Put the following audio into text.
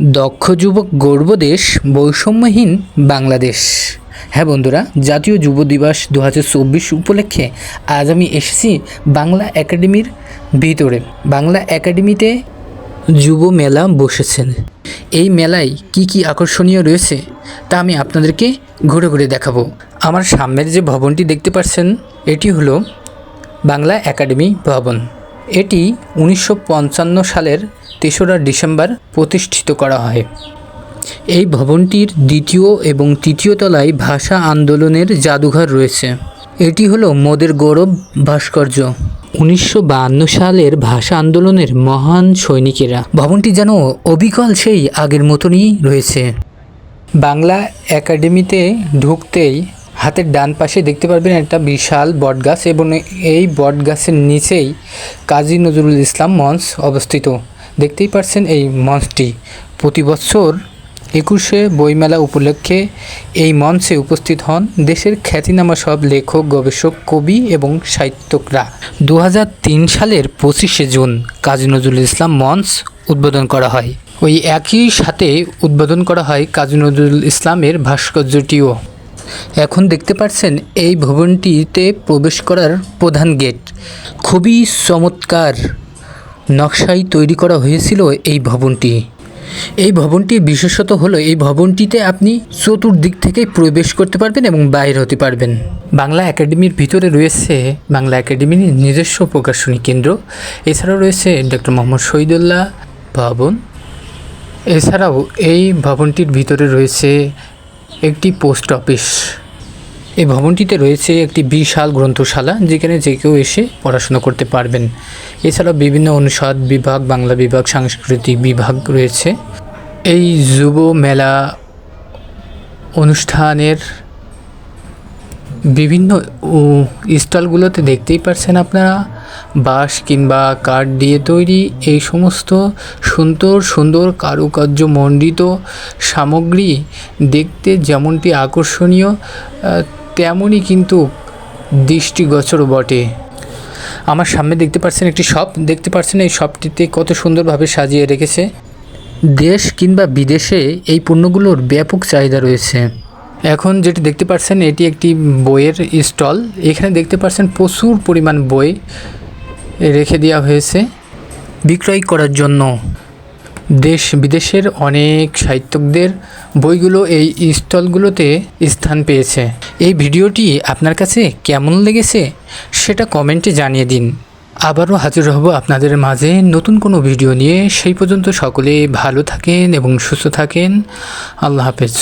দক্ষ যুবক গর্ব দেশ, বৈষম্যহীন বাংলাদেশ। হ্যাঁ বন্ধুরা, জাতীয় যুব দিবস দু হাজার চব্বিশ উপলক্ষে আজ আমি এসেছি বাংলা একাডেমির ভিতরে। বাংলা একাডেমিতে যুব মেলা বসেছেন। এই মেলায় কি কি আকর্ষণীয় রয়েছে তা আমি আপনাদেরকে ঘুরে ঘুরে দেখাবো। আমার সামনের যে ভবনটি দেখতে পাচ্ছেন, এটি হলো বাংলা একাডেমি ভবন। এটি উনিশশো পঞ্চান্ন সালের তেসরা ডিসেম্বর প্রতিষ্ঠিত করা হয়। এই ভবনটির দ্বিতীয় এবং তৃতীয় তলায় ভাষা আন্দোলনের জাদুঘর রয়েছে। এটি হলো মোদের গৌরব ভাস্কর্য। উনিশশো সালের ভাষা আন্দোলনের মহান সৈনিকেরা। ভবনটি যেন অবিকল সেই আগের মতনই রয়েছে। বাংলা একাডেমিতে ঢুকতেই হাতের ডান পাশে দেখতে পারবেন একটা বিশাল বটগাছ এবং এই বটগাছের নিচেই কাজী নজরুল ইসলাম মঞ্চ অবস্থিত। দেখতেই পারছেন এই মঞ্চটি। প্রতি বছর একুশে বইমেলা উপলক্ষে এই মঞ্চে উপস্থিত হন দেশের খ্যাতিনামা সব লেখক, গবেষক, কবি এবং সাহিত্যকরা। দু হাজার তিন সালের পঁচিশে জুন কাজী নজরুল ইসলাম মঞ্চ উদ্বোধন করা হয়। ওই একই সাথে উদ্বোধন করা হয় কাজী নজরুল ইসলামের ভাস্কর্যটিও। এখন দেখতে পাচ্ছেন এই ভবনটিতে প্রবেশ করার প্রধান গেট। খুবই চমৎকার নকশায় তৈরি করা হয়েছিল এই ভবনটি। এই ভবনটি বিশেষত হলো এই ভবনটিতে আপনি চতুর্দিক থেকে প্রবেশ করতে পারবেন এবং বাইর হতে পারবেন। বাংলা একাডেমির ভিতরে রয়েছে বাংলা একাডেমির নিজস্ব প্রকাশনী কেন্দ্র। এছাড়াও রয়েছে ডক্টর মোহাম্মদ শহীদুল্লাহ ভবন। এছাড়াও এই ভবনটির ভিতরে রয়েছে একটি পোস্ট অফিস। এই ভবনটিতে রয়েছে একটি বিশাল গ্রন্থশালা, যেখানে যে কেউ এসে পড়াশোনা করতে পারবেন। এছাড়াও বিভিন্ন অনুষদ বিভাগ, বাংলা বিভাগ, সাংস্কৃতিক বিভাগ রয়েছে। এই যুব মেলা অনুষ্ঠানের বিভিন্ন স্টলগুলোতে দেখতেই পারছেন আপনারা। বাঁশ কিংবা কাঠ দিয়ে তৈরি এই সমস্ত সুন্দর সুন্দর কারুকার্য মণ্ডিত সামগ্রী দেখতে যেমনটি আকর্ষণীয় তেমনই কিন্তু দৃষ্টিগোচর বটে। আমার সামনে দেখতে পাচ্ছেন একটি শপ। দেখতে পাচ্ছেন এই শপটিতে কত সুন্দরভাবে সাজিয়ে রেখেছে। দেশ কিংবা বিদেশে এই পণ্যগুলোর ব্যাপক চাহিদা রয়েছে। এখন যেটি দেখতে পাচ্ছেন এটি একটি বইয়ের স্টল। এখানে দেখতে পাচ্ছেন প্রচুর পরিমাণ বই রেখে দেওয়া হয়েছে বিক্রয় করার জন্য। দেশ বিদেশের অনেক সাহিত্যকদের বইগুলো এই স্টলগুলোতে স্থান পেয়েছে। এই ভিডিওটি আপনার কাছে কেমন লেগেছে সেটা কমেন্টে জানিয়ে দিন। আবারও হাজির হব আপনাদের মাঝে নতুন কোনো ভিডিও নিয়ে। সেই পর্যন্ত সকলে ভালো থাকেন এবং সুস্থ থাকেন। আল্লাহ হাফেজ।